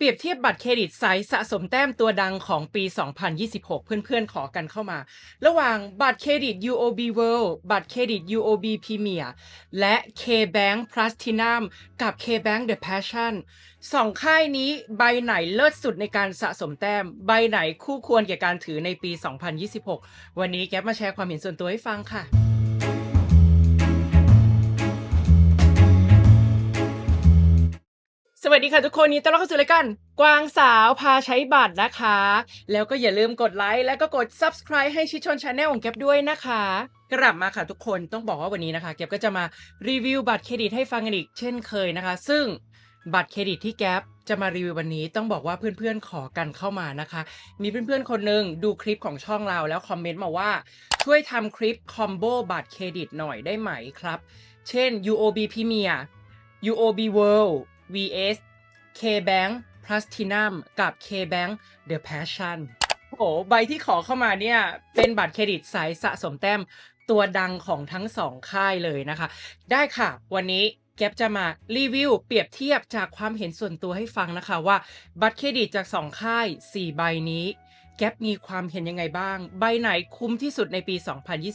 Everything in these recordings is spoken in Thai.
เปรียบเทียบบัตรเครดิตสายสะสมแต้มตัวดังของปี 2026 เพื่อนๆ ขอกันเข้ามา ระหว่างบัตรเครดิต UOB World บัตรเครดิต UOB Premier และ KBank Platinum กับ KBank The Passion สองค่ายนี้ใบไหนเลิศสุดในการสะสมแต้ม ใบไหนคู่ควรแก่การถือในปี 2026 วันนี้แก๊ปมาแชร์ความเห็นส่วนตัวให้ฟังค่ะ วัสดีค่ะทุกคนนดีต้อนรับเข้าสู่รายการกวางสาวพาใช้บัตรนะคะ แล้วก็อย่าลืมกดไลค์และก็กด subscribe ให้ชิชนชาแนลของแก๊ปด้วยนะคะ กลับมาค่ะทุกคนต้องบอกว่าวันนี้นะคะแก๊ปก็จะมารีวิวบัตรเครดิตให้ฟังกันอีกเช่นเคยนะคะ ซึ่งบัตรเครดิตที่แก๊ปจะมารีวิววันนี้ต้องบอกว่าเพื่อนๆขอกันเข้ามานะคะ มีเพื่อนๆคนหนึ่งดูคลิปของช่องเราแล้วคอมเมนต์มาว่าช่วยทำคลิปคอมโบบัตรเครดิตหน่อยได้ไหมครับ เช่น UOB Premier UOB World vs KBank Platinum กับ KBank The Passion โอ้โหใบที่ขอเข้ามาเนี่ย เป็นบัตรเครดิตสายสะสมแต้มตัวดังของทั้งสองค่ายเลยนะคะ ได้ค่ะ วันนี้แก๊ปจะมารีวิวเปรียบเทียบจากความเห็นส่วนตัวให้ฟังนะคะว่า บัตรเครดิตจากสองค่าย 4 ใบนี้ แก๊ปมีความเห็นยังไงบ้าง ใบไหนคุ้มที่สุดในปี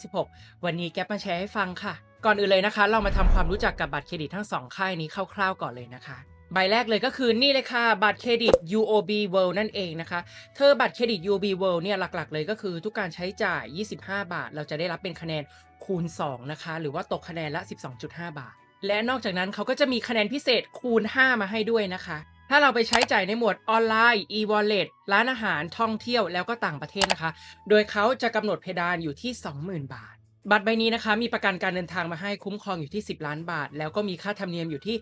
2026 วันนี้แก๊ปมาแชร์ให้ฟังค่ะ ก่อนอื่นเลยนะคะ เรามาทำความรู้จักกับบัตรเครดิตทั้งสองค่ายนี้คร่าวๆก่อนเลยนะคะ ใบแรกเลยก็คือนี่เลยค่ะบัตรเครดิต UOB World นั่นเองนะคะ เธอบัตรเครดิต UOB World เนี่ยหลักๆ เลยก็คือทุกการใช้จ่าย 25 บาท เราจะได้รับเป็นคะแนนคูณ 2 นะคะ หรือว่าตกคะแนนละ 12.5 บาท และนอกจากนั้นเขาก็จะมีคะแนนพิเศษคูณ 5 มาให้ด้วยนะคะ ถ้าเราไปใช้จ่ายในหมวดออนไลน์ e-wallet ร้านอาหารท่องเที่ยวแล้วก็ต่างประเทศนะคะ โดยเขาจะกำหนดเพดานอยู่ที่ 20,000 บาท บัตรใบนี้นะคะมีประกันการเดินทางมาให้คุ้มครองอยู่ที่ 10 ล้านบาท แล้วก็มีค่าธรรมเนียมอยู่ที่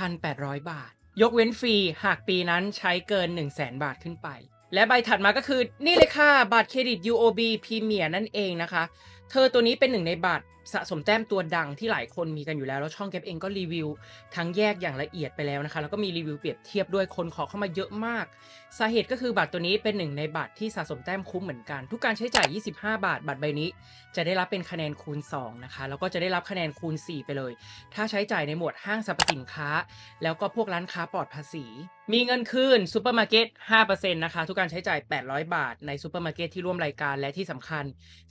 3,800 บาท ยกเว้นฟรีหากปีนั้นใช้เกิน 1 0 0 0 0แบาทขึ้นไป และใบถัดมาก็คือนี่เลยค่ะบัตรเครดิต UOB Premier นั่นเองนะคะ เธอตัวนี้เป็นหนึ่งในบัตร สะสมแต้มตัวดังที่หลายคนมีกันอยู่แล้ว แล้วช่องแก๊ปเองก็รีวิว ทั้งแยกอย่างละเอียดไปแล้วนะคะ แล้วก็มีรีวิวเปรียบเทียบด้วยคนขอเข้ามาเยอะมาก สาเหตุก็คือบัตรตัวนี้เป็นหนึ่งในบัตรที่สะสมแต้มคุ้มเหมือนกัน ทุกการใช้จ่าย 25 บาท บัตรใบนี้ จะได้รับเป็นคะแนนคูณ 2 นะคะ แล้วก็จะได้รับคะแนนคูณ 4 ไปเลย ถ้าใช้จ่ายในหมวดห้างสรรพสินค้า แล้วก็พวกร้านค้าปลอดภาษี มีเงินคืนซูเปอร์มาร์เก็ต5%นะคะ ทุกการใช้จ่าย 800 บาท ในซูเปอร์มาร์เก็ตที่ร่วมรายการและที่สำคัญ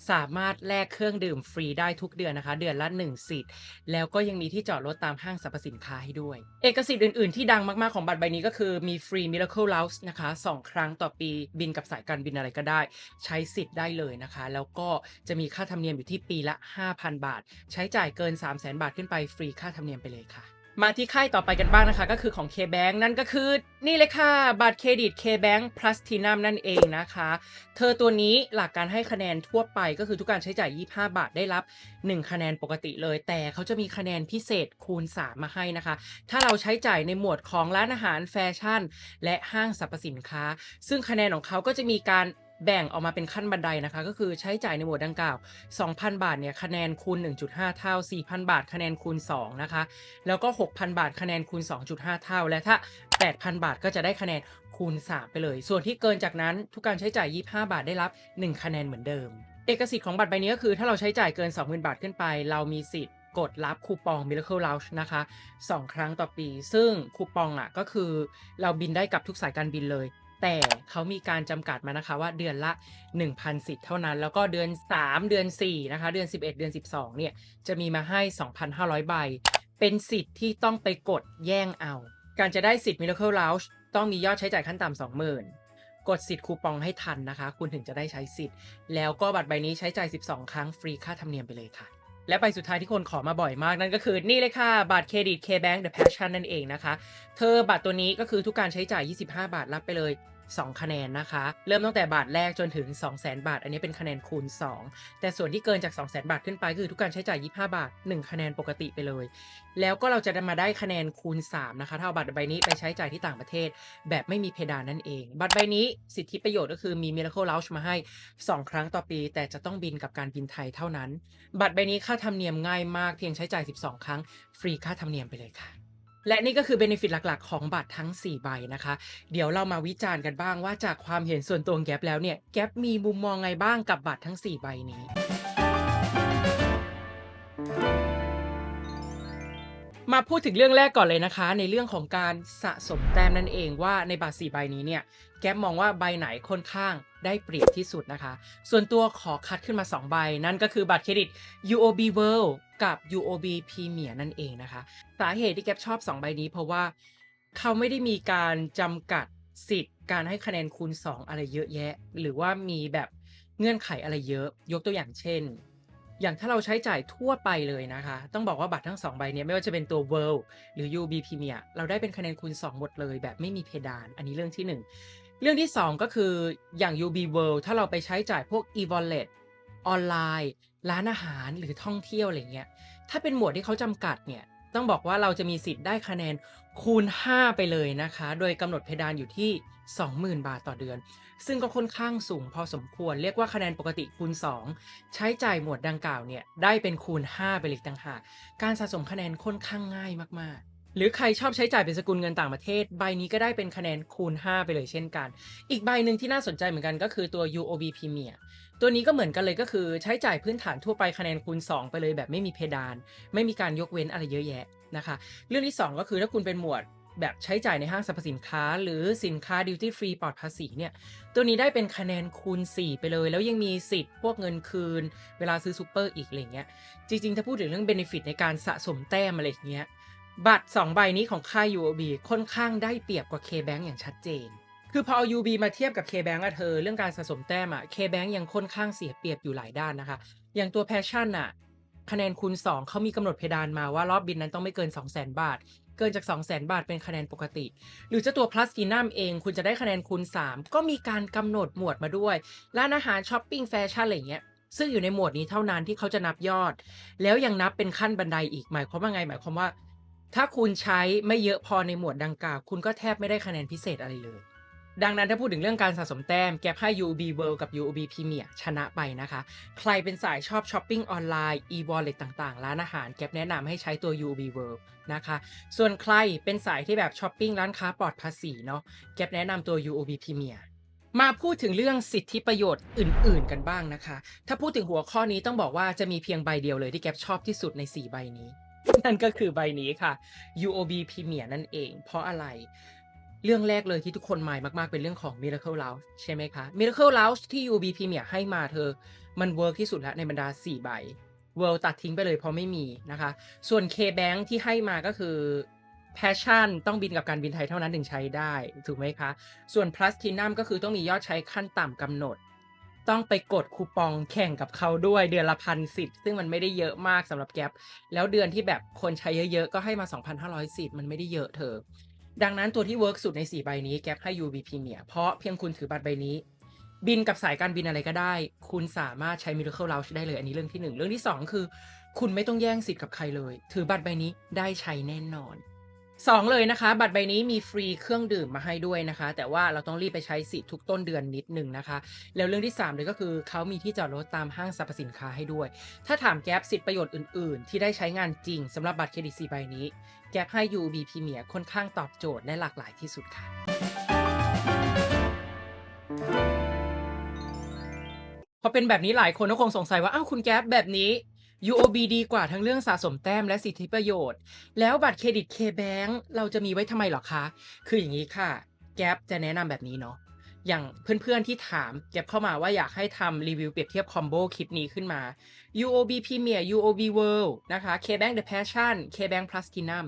สามารถแลกเครื่องดื่มฟรีได้ทุกเดือนนะคะ เดือนละ1สิทธิ์ แล้วก็ยังมีที่จอดรถตามห้างสรรพสินค้าให้ด้วย เอกสิทธิ์อื่น ๆ ที่ดังมาก ๆ ของบัตรใบนี้ก็คือมีฟรี Miracle Lounge นะคะ 2 ครั้งต่อปีบินกับสายการบินอะไรก็ได้ ใช้สิทธิ์ได้เลยนะคะ แล้วก็จะมีค่าธรรมเนียมอยู่ที่ปีละ 5,000 บาท ใช้จ่ายเกิน 3 0 0 0 0 0 บาทขึ้นไปฟรีค่าธรรมเนียมไปเลยค่ะ มาที่ค่ายต่อไปกันบ้างนะคะ ก็คือของ KBank นั่นก็คือ นี่เลยค่ะ บัตรเครดิต KBank Platinum นั่นเองนะคะ เธอตัวนี้หลักการให้คะแนนทั่วไปก็คือทุกการใช้จ่าย 25 บาทได้รับ 1 คะแนนปกติเลย แต่เขาจะมีคะแนนพิเศษคูณ 3 มาให้นะคะ ถ้าเราใช้จ่ายในหมวดของร้านอาหารแฟชั่น และห้างสรรพสินค้า ซึ่งคะแนนของเขาก็จะมีการ แบ่งออกมาเป็นขั้นบันไดนะคะ ก็คือใช้จ่ายในหมวดดังกล่าว 2,000 บาทเนี่ยคะแนนคูณ 1.5 เท่า 4,000 บาทคะแนนคูณ 2 นะคะ แล้วก็ 6,000 บาทคะแนนคูณ 2.5 เท่า และถ้า 8,000 บาทก็จะได้คะแนนคูณ 3 ไปเลย ส่วนที่เกินจากนั้นทุกการใช้จ่าย 25 บาทได้รับ 1 คะแนนเหมือนเดิม เอกสิทธิ์ของบัตรใบนี้ก็คือ ถ้าเราใช้จ่ายเกิน 20,000 บาทขึ้นไป เรามีสิทธิ์กดรับคูปอง Miracle Lounge นะคะ 2 ครั้งต่อปี ซึ่งคูปองอะก็คือเราบินได้กับทุกสายการบินเลย แต่เขามีการจำกัดมานะคะว่าเดือนละ 1,000สิทธิ์เท่านั้น แล้วก็เดือน 3 เดือน4นะคะเดือน 11 เดือน 12เนี่ยจะมีมาให้ 2,500 ใบ เป็นสิทธิ์ที่ต้องไปกดแย่งเอา การจะได้สิทธิ์ Miracle Lounge ต้องมียอดใช้จ่ายขั้นต่ำ20,000 กดสิทธิ์คูปองให้ทันนะคะ คุณถึงจะได้ใช้สิทธิ์ แล้วก็บัตรใบนี้ใช้จ่าย 12 ครั้งฟรีค่าธรรมเนียมไปเลยค่ะ และใบสุดท้ายที่คนขอมาบ่อยมากนั่นก็คือนี่เลยค่ะ บัตรเครดิต KBank The Passion นั่นเองนะคะ เธอบัตรตัวนี้ก็คือทุกการใช้จ่าย 25 บาทรับไปเลย 2 คะแนนนะคะ เริ่มตั้งแต่บาทแรกจนถึง 200,000 บาท อันนี้เป็นคะแนนคูณ 2 แต่ส่วนที่เกินจาก 200,000 บาทขึ้นไปคือทุกการใช้จ่าย 25 บาท 1 คะแนนปกติไปเลย แล้วก็เราจะมาได้คะแนนคูณ 3 นะคะถ้าเอาบัตรใบนี้ไปใช้จ่ายที่ต่างประเทศ แบบไม่มีเพดานนั่นเอง บัตรใบนี้สิทธิประโยชน์ก็คือมี Miracle Lounge มาให้ 2 ครั้งต่อปี แต่จะต้องบินกับการบินไทยเท่านั้น บัตรใบนี้ค่าธรรมเนียมง่ายมากเพียงใช้จ่าย 12 ครั้ง ฟรีค่าธรรมเนียมไปเลยค่ะ และนี่ก็คือเบนฟิตหลักๆ ของบัตรทั้ง 4 ใบนะคะ เดี๋ยวเรามาวิจารณ์กันบ้างว่าจากความเห็นส่วนตัวงแก๊ปแล้วเนี่ยแก๊ปมีมุมมองไงบ้างกับบัตรทั้ง 4 ใบนี้ มาพูดถึงเรื่องแรกก่อนเลยนะคะ ในเรื่องของการสะสมแต้มนั่นเองว่าในบัตร4ใบนี้เนี่ยแก๊ปมองว่าใบไหนค่อนข้างได้เปรียบที่สุดนะคะ ส่วนตัวขอคัดขึ้นมา 2 ใบ นั่นก็คือบัตรเครดิต UOB World กับ UOB Premier นั่นเองนะคะ สาเหตุที่แก๊ปชอบ 2 ใบนี้เพราะว่าเขาไม่ได้มีการจำกัดสิทธิ์การให้คะแนนคูณ 2 อะไรเยอะแยะ หรือว่ามีแบบเงื่อนไขอะไรเยอะ ยกตัวอย่างเช่น อย่างถ้าเราใช้จ่ายทั่วไปเลยนะคะ ต้องบอกว่าบัตรทั้ง 2 ใบเนี้ไม่ว่าจะเป็นตัว World หรือ UB Premier เราได้เป็นคะแนนคูณ 2 หมดเลยแบบไม่มีเพดาน อันนี้เรื่องที่ 1 เรื่องที่ 2 ก็คืออย่าง UB World ถ้าเราไปใช้จ่ายพวก e-wallet ออนไลน์ ร้านอาหารหรือท่องเที่ยวอะไรเงี้ยถ้าเป็นหมวดที่เขาจำกัดเนี่ยต้องบอกว่าเราจะมีสิทธิ์ได้คะแนนคูณ 5 ไปเลยนะคะ โดยกำหนดเพดานอยู่ที่ 20,000 บาทต่อเดือน ซึ่งก็ค่อนข้างสูงพอสมควร เรียกว่าคะแนนปกติคูณ 2 ใช้จ่ายหมวดดังกล่าวเนี่ยได้เป็นคูณ 5 ไปเลยต่างหาก การสะสมคะแนนค่อนข้างง่ายมากๆหรือใครชอบใช้จ่ายเป็นสกุลเงินต่างประเทศ ใบนี้ก็ได้เป็นคะแนนคูณ 5 ไปเลยเช่นกัน อีกใบหนึ่งที่น่าสนใจเหมือนกันก็คือตัว UOB Premier ตัวนี้ก็เหมือนกันเลยก็คือใช้จ่ายพื้นฐานทั่วไปคะแนนคูณ 2 ไปเลยแบบไม่มีเพดาน ไม่มีการยกเว้นอะไรเยอะแยะนะคะ เรื่องที่ 2 ก็คือถ้าคุณเป็นหมวด แบบใช้จ่ายในห้างสรรพสินค้า หรือสินค้าดิวตี้ฟรีปลอดภาษีเนี่ยตัวนี้ได้เป็นคะแนนคูณ 4 ไปเลย แล้วยังมีสิทธิ์พวกเงินคืน เวลาซื้อซูเปอร์อีกอะไรเงี้ยจริง ๆ ถ้าพูดถึงเรื่องเบนฟิตในการสะสมแต้มอะไรเงี้ยบัตร 2 ใบนี้ของค่าย UOB ค่อนข้างได้เปรียบกว่า KBank อย่างชัดเจน คือพอเอา UB มาเทียบกับ KBank อะเธอ เรื่องการสะสมแต้มอะ KBank ยังค่อนข้างเสียเปรียบอยู่หลายด้านนะคะ อย่างตัว Passion อะคะแนนคูณ 2 เขามีกำหนดเพดานมาว่ารอบบินนั้นต้องไม่เกิน 200,000 บาท เกินจาก 200,000 บาทเป็นคะแนนปกติ หรือเจ้าตัว Platinum เองคุณจะได้คะแนนคูณ 3 ก็มีการกำหนดหมวดมาด้วย ร้านอาหารช้อปปิ้งแฟชั่นอะไรเงี้ยซึ่งอยู่ในหมวดนี้เท่านั้นที่เขาจะนับยอด แล้วยังนับเป็นขั้นบันไดอีกหมายความว่าไงหมายความว่า ถ้าคุณใช้ไม่เยอะพอในหมวดดังกล่าว คุณก็แทบไม่ได้คะแนนพิเศษอะไรเลย ดังนั้นถ้าพูดถึงเรื่องการสะสมแต้มแกให้ UOB World กับ UOB Premier ชนะไปนะคะ ใครเป็นสายชอบช้อปปิ้งออนไลน์ e-wallet ต่างๆ ร้านอาหารแกแนะนำให้ใช้ตัว UOB World นะคะ ส่วนใครเป็นสายที่แบบช้อปปิ้งร้านค้าปลอดภาษีเนาะแกแนะนำตัว UOB Premier มาพูดถึงเรื่องสิทธิประโยชน์อื่น ๆ กันบ้างนะคะ ถ้าพูดถึงหัวข้อนี้ต้องบอกว่าจะมีเพียงใบเดียวเลยที่แกชอบที่สุดใน 4 ใบนี้ นั่นก็คือใบนี้ค่ะ UOB Premier นั่นเอง เพราะอะไร เรื่องแรกเลยที่ทุกคนหมายมาก ๆ เป็นเรื่องของ Miracle Lounge ใช่ไหมคะ Miracle Lounge ที่ UB Premier ให้มาเธอ มันเวิร์กที่สุดแล้วในบรรดา 4 ใบ World ตัดทิ้งไปเลยเพราะไม่มีนะคะ ส่วน K-Bank ที่ให้มาก็คือ Passion ต้องบินกับการบินไทยเท่านั้นถึงใช้ได้ ถูกไหมคะ ส่วน Platinum ก็คือต้องมียอดใช้ขั้นต่ำกำหนด ต้องไปกดคูปองแข่งกับเขาด้วยเดือนละพันสิทธิ์ซึ่งมันไม่ได้เยอะมากสำหรับแก๊ปแล้วเดือนที่แบบคนใช้เยอะๆ ก็ให้มา 2,500สิทธิ์มันไม่ได้เยอะเธอ ดังนั้นตัวที่เวิร์กสุดใน 4 ใบนี้แก๊ปให้ UB Premier เพราะเพียงคุณถือบัตรใบนี้ บินกับสายการบินอะไรก็ได้ คุณสามารถใช้ Miracle Lounge ได้เลย อันนี้เรื่องที่ 1 เรื่องที่ 2 คือ คุณไม่ต้องแย่งสิทธิ์กับใครเลย ถือบัตรใบนี้ได้ใช้แน่นอน 2เลยนะคะ บัตรใบนี้มีฟรีเครื่องดื่มมาให้ด้วยนะคะ แต่ว่าเราต้องรีบไปใช้สิทธิ์ทุกต้นเดือนนิดหนึ่งนะคะ แล้วเรื่องที่3เลยก็คือเขามีที่จอดรถตามห้างสรรพสินค้าให้ด้วย ถ้าถามแก๊ปสิทธิประโยชน์อื่นๆ ที่ได้ใช้งานจริงสำหรับบัตรเครดิต4ใบนี้ แก๊ปให้ UB Premier ค่อนข้างตอบโจทย์และหลากหลายที่สุดค่ะพอเป็นแบบนี้หลายคนก็คงสงสัยว่าอ้าวคุณแก๊ปแบบนี้ UOB ดีกว่าทั้งเรื่องสะสมแต้มและสิทธิประโยชน์ แล้วบัตรเครดิต K-Bank เราจะมีไว้ทำไมหรอคะ คืออย่างนี้ค่ะ แก๊ปจะแนะนำแบบนี้เนาะอย่างเพื่อนๆที่ถามแก๊ปเข้ามาว่าอยากให้ทำรีวิวเปรียบเทียบคอมโบคลิปนี้ขึ้นมา UOB Premier UOB World นะคะ K-Bank The Passion K-Bank Platinum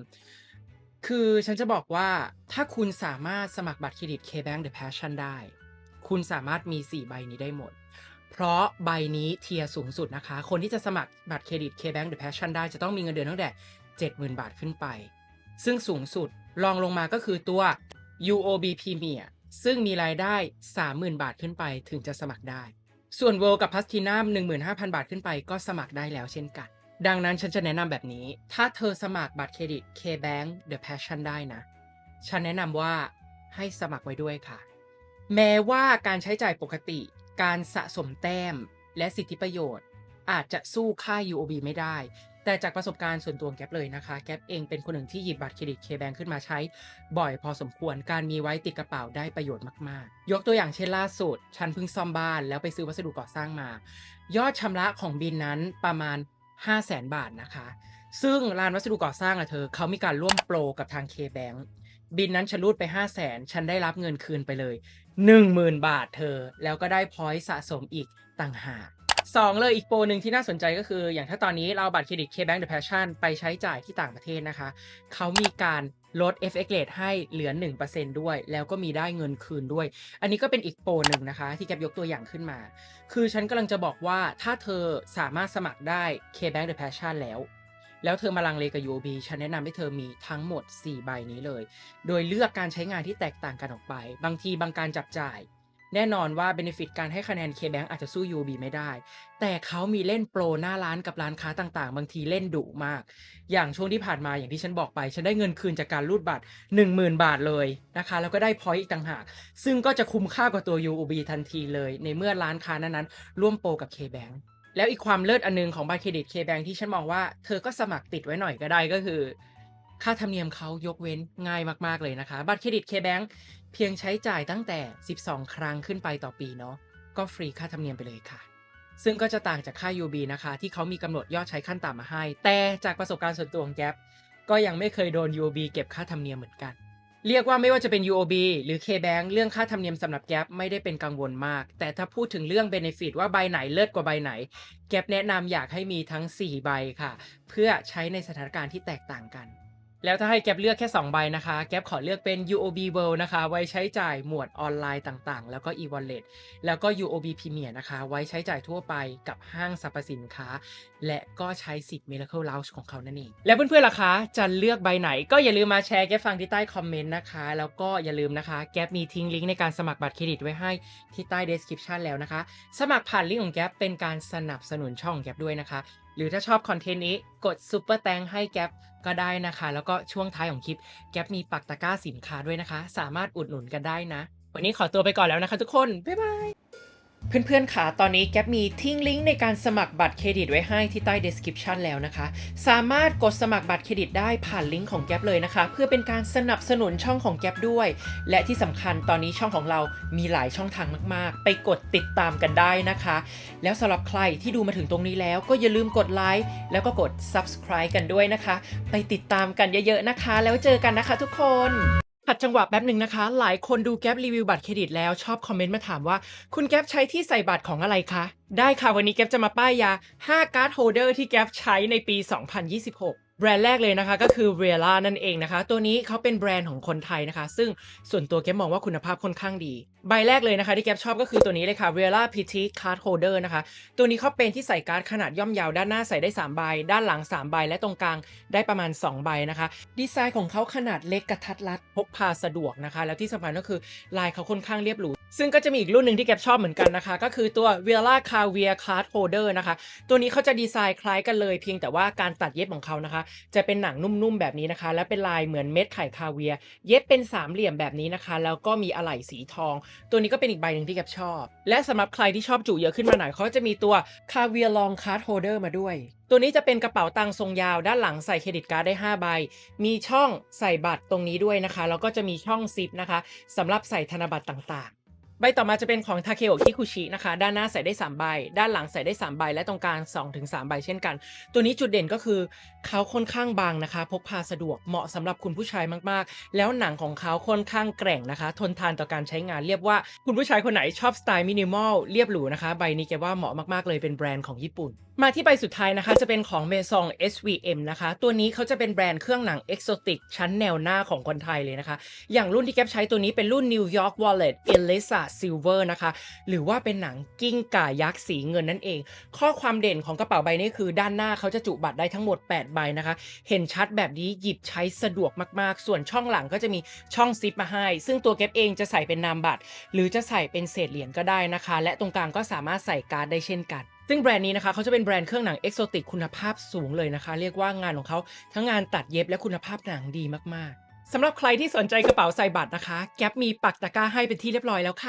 คือฉันจะบอกว่าถ้าคุณสามารถสมัครบัตรเครดิต K-Bank The Passion ได้ คุณสามารถมี 4 ใบนี้ได้หมด ราะใบนี้เทียสูงสุดนะคะ คนที่จะสมัครบัตรเครดิต K-Bank The Passion ได้จะต้องมีเงินเดือนตั้งแต่ 70,000 บาทขึ้นไป ซึ่งสูงสุดรองลงมาก็คือตัว UOB Premier ซึ่งมีรายได้ 30,000 บาทขึ้นไปถึงจะสมัครได้ ส่วน World กับ Platinum 15,000 บาทขึ้นไปก็สมัครได้แล้วเช่นกัน ดังนั้นฉันจะแนะนำแบบนี้ ถ้าเธอสมัครบัตรเครดิต K-Bank The Passion ได้นะ ฉันแนะนำว่าให้สมัครไว้ด้วยค่ะ แม้ว่าการใช้จ่ายปกติ การสะสมแต้มและสิทธิประโยชน์ อาจจะสู้ค่าย UOB ไม่ได้ แต่จากประสบการณ์ส่วนตัวแก๊ปเลยนะคะ แก๊ปเองเป็นคนหนึ่งที่หยิบบัตรเครดิต K-Bank ขึ้นมาใช้ บ่อยพอสมควรการมีไว้ติดกระเป๋าได้ประโยชน์มากๆ ยกตัวอย่างเช่นล่าสุด ฉันเพิ่งซ่อมบ้านแล้วไปซื้อวัสดุก่อสร้างมา ยอดชำระของบินนั้นประมาณ 500,000 บาทนะคะ ซึ่งร้านวัสดุก่อสร้างอะเธอเขามีการร่วมโปรกับทาง K-Bank บิ บินนั้นฉันรูดไป5 0 0แสนฉันได้รับเงินคืนไปเลย10,000บาทเธอ แล้วก็ได้พอยต์สะสมอีกต่างหากสองเลยอีกโปรหนึ่งที่น่าสนใจก็คือ อย่างถ้าตอนนี้เราเอาบัตรเครดิต K-Bank The Passion ไปใช้จ่ายที่ต่างประเทศนะคะ เขามีการลด FX rate ให้เหลือ 1%ด้วย แล้วก็มีได้เงินคืนด้วย อันนี้ก็เป็นอีกโปรหนึ่งนะคะ ที่แกบยกตัวอย่างขึ้นมา คือฉันกำลังจะบอกว่าถ้าเธอสามารถสมัครได้ K-Bank The Passion แล้ว แล้วเธอมาลังเลกับ UOB ฉันแนะนำให้เธอมีทั้งหมด 4 ใบนี้เลย โดยเลือกการใช้งานที่แตกต่างกันออกไป บางทีบางการจับจ่าย แน่นอนว่า Benefit การให้คะแนน K-Bank อาจจะสู้ UOB ไม่ได้ แต่เขามีเล่นโปรหน้าร้านกับร้านค้าต่างๆ บางทีเล่นดุมาก อย่างช่วงที่ผ่านมาอย่างที่ฉันบอกไป ฉันได้เงินคืนจากการรูดบัตร 10,000 บาทเลยนะคะ แล้วก็ได้พอยต์อีกต่างหาก ซึ่งก็จะคุ้มค่ากว่าตัว UOB ทันทีเลย ในเมื่อร้านค้านั้นๆร่วมโปรกับ K-Bank แล้วอีกความเลิศอันนึงของบัตรเครดิต K-Bank ที่ฉันมองว่าเธอก็สมัครติดไว้หน่อยก็ได้ก็คือ ค่าธรรมเนียมเขายกเว้นง่ายมากๆเลยนะคะ บัตรเครดิต K-Bank เพียงใช้จ่ายตั้งแต่ 12 ครั้งขึ้นไปต่อปีเนาะก็ฟรีค่าธรรมเนียมไปเลยค่ะ ซึ่งก็จะต่างจากค่า UB นะคะ ที่เขามีกำหนดยอดใช้ขั้นต่ำมาให้ แต่จากประสบการณ์ส่วนตัวของแก๊ปก็ยังไม่เคยโดน UB เก็บค่าธรรมเนียมเหมือนกัน เรียกว่าไม่ว่าจะเป็น UOB หรือ K-Bank เรื่องค่าธรรมเนียมสำหรับแก๊ปไม่ได้เป็นกังวลมาก แต่ถ้าพูดถึงเรื่อง Benefit ว่าใบไหนเลิศกว่าใบไหน แก๊ปแนะนำอยากให้มีทั้ง 4 ใบค่ะ เพื่อใช้ในสถานการณ์ที่แตกต่างกัน แล้วถ้าให้แก๊ปเลือกแค่ 2 ใบนะคะ แก๊ปขอเลือกเป็น UOB World นะคะ ไว้ใช้จ่ายหมวดออนไลน์ต่างๆ แล้วก็ e-wallet แล้วก็ UOB Premier นะคะ ไว้ใช้จ่ายทั่วไปกับห้างสรรพสินค้า และก็ใช้สิทธิ์ Miracle Lounge ของเขานั่นเอง แล้วเพื่อนๆล่ะคะ จะเลือกใบไหน ก็อย่าลืมมาแชร์แก๊ปฟังที่ใต้คอมเมนต์นะคะ แล้วก็อย่าลืมนะคะ แก๊ปมีทิ้งลิงก์ในการสมัครบัตรเครดิตไว้ให้ที่ใต้ description แล้วนะคะ สมัครผ่านลิงก์ของแก๊ปเป็นการสนับสนุนช่องของแก๊ปด้วยนะคะ หรือถ้าชอบคอนเทนต์นี้กดซุปเปอร์แตงให้แก๊ปก็ได้นะคะ แล้วก็ช่วงท้ายของคลิปแก๊ปมีปักตะกร้าสินค้าด้วยนะคะ สามารถอุดหนุนกันได้นะ วันนี้ขอตัวไปก่อนแล้วนะคะทุกคน บ๊ายบาย เพื่อนๆค่ะตอนนี้แก๊ปมีทิ้งลิงก์ในการสมัครบัตรเครดิตไว้ให้ที่ใต้ description แล้วนะคะ สามารถกดสมัครบัตรเครดิตได้ผ่านลิงก์ของแก๊ปเลยนะคะ เพื่อเป็นการสนับสนุนช่องของแก๊ปด้วย และที่สำคัญตอนนี้ช่องของเรามีหลายช่องทางมากๆ ไปกดติดตามกันได้นะคะ แล้วสำหรับใครที่ดูมาถึงตรงนี้แล้วก็อย่าลืมกดไลค์แล้วก็กด subscribe กันด้วยนะคะ ไปติดตามกันเยอะๆนะคะ แล้วเจอกันนะคะทุกคน ขัดจังหวะแป๊บหนึ่งนะคะ หลายคนดูแก๊ปรีวิวบัตรเครดิตแล้วชอบคอมเมนต์มาถามว่า คุณแก๊ปใช้ที่ใส่บัตรของอะไรคะ ได้ค่ะวันนี้แก๊ปจะมาป้ายยา 5 การ์ดโฮเดอร์ที่แก๊ปใช้ในปี 2026 แบรนด์แรกเลยนะคะก็คือ r e a l a นั่นเองนะคะ ตัวนี้เขาเป็นแบรนด์ของคนไทยนะคะ ซึ่งส่วนตัวแกมองว่าคุณภาพค่อนข้างดี ใบแรกเลยนะคะที่แกชอบก็คือตัวนี้เลยค่ะ r e a l a Petite Card Holder นะคะ ตัวนี้เขาเป็นที่ใส่การ์ดขนาดย่อมยาวด้านหน้าใส่ได้ 3 ใบ ด้านหลัง 3 ใบ และตรงกลางได้ประมาณ 2 ใบนะคะ ดีไซน์ของเขาขนาดเล็กกระทัดรัดพกพาสะดวกนะคะ แล้วที่สำคัญก็คือลายเขาค่อนข้างเรียบหรูซึ่งก็จะมีอีกรุ่นหนึ่งที่แกชอบเหมือนกันนะคะ ก็คือตัว v i a l a Caviar Card Holder นะคะ ตัวนี้เขาจะดีไซน์คล้ายกันเลยเพียงแต่ว่าการตัดเย็บของเขานะคะจะเป็นหนังนุ่มๆแบบนี้นะคะ และเป็นลายเหมือนเม็ดไข่คาเวีย เย็บเป็นสามเหลี่ยมแบบนี้นะคะ แล้วก็มีอะไหล่สีทอง ตัวนี้ก็เป็นอีกใบหนึ่งที่แกบชอบ และสำหรับใครที่ชอบจุเยอะขึ้นมาหน่อยเขาจะมีตัวคาเวียลองคาร์ดโฮเดอร์มาด้วยตัวนี้จะเป็นกระเป๋าตังค์ทรงยาวด้านหลังใส่เครดิตการ์ดได้ 5 ใบ มีช่องใส่บัตรตรงนี้ด้วยนะคะ แล้วก็จะมีช่องซิปนะคะสำหรับใส่ธนบัตรต่าง ใบต่อมาจะเป็นของทาเคโอคิคุชินะคะ ด้านหน้าใส่ได้ 3 ใบ ด้านหลังใส่ได้ 3 ใบ และตรงกลาง2-3ใบเช่นกัน ตัวนี้จุดเด่นก็คือเขาค่อนข้างบางนะคะ พกพาสะดวกเหมาะสำหรับคุณผู้ชายมากๆ แล้วหนังของเขาค่อนข้างแกร่งนะคะ ทนทานต่อการใช้งานเรียกว่าคุณผู้ชายคนไหนชอบสไตล์มินิมอลเรียบหรูนะคะ ใบนี้แกว่าเหมาะมากๆเลยเป็นแบรนด์ของญี่ปุ่น มาที่ใบสุดท้ายนะคะจะเป็นของเมซอง SVM นะคะ ตัวนี้เขาจะเป็นแบรนด์เครื่องหนังเอกโซติกชั้นแนวหน้าของคนไทยเลยนะคะ อย่างรุ่นที่แก๊ปใช้ตัวนี้เป็นรุ่น New York Wallet Elisa Silver นะคะ หรือว่าเป็นหนังกิ้งก่ายักษ์สีเงินนั่นเอง ข้อความเด่นของกระเป๋าใบนี้คือด้านหน้าเขาจะจุบัตรได้ทั้งหมด 8 ใบนะคะ เห็นชัดแบบนี้หยิบใช้สะดวกมากๆ ส่วนช่องหลังก็จะมีช่องซิปมาให้ ซึ่งตัวแก๊ปเองจะใส่เป็นนามบัตร หรือจะใส่เป็นเศษเหรียญก็ได้นะคะ และตรงกลางก็สามารถใส่การ์ดได้เช่นกัน ซึ่งแบรนด์นี้นะคะเขาจะเป็นแบรนด์เครื่องหนังเอกโซติกคุณภาพสูงเลยนะคะ เรียกว่างานของเขาทั้งงานตัดเย็บและคุณภาพหนังดีมากๆสำหรับใครที่สนใจกระเป๋าใส่บัตรนะคะ แก๊ปมีปักตะกร้าให้เป็นที่เรียบร้อยแล้วค่ะ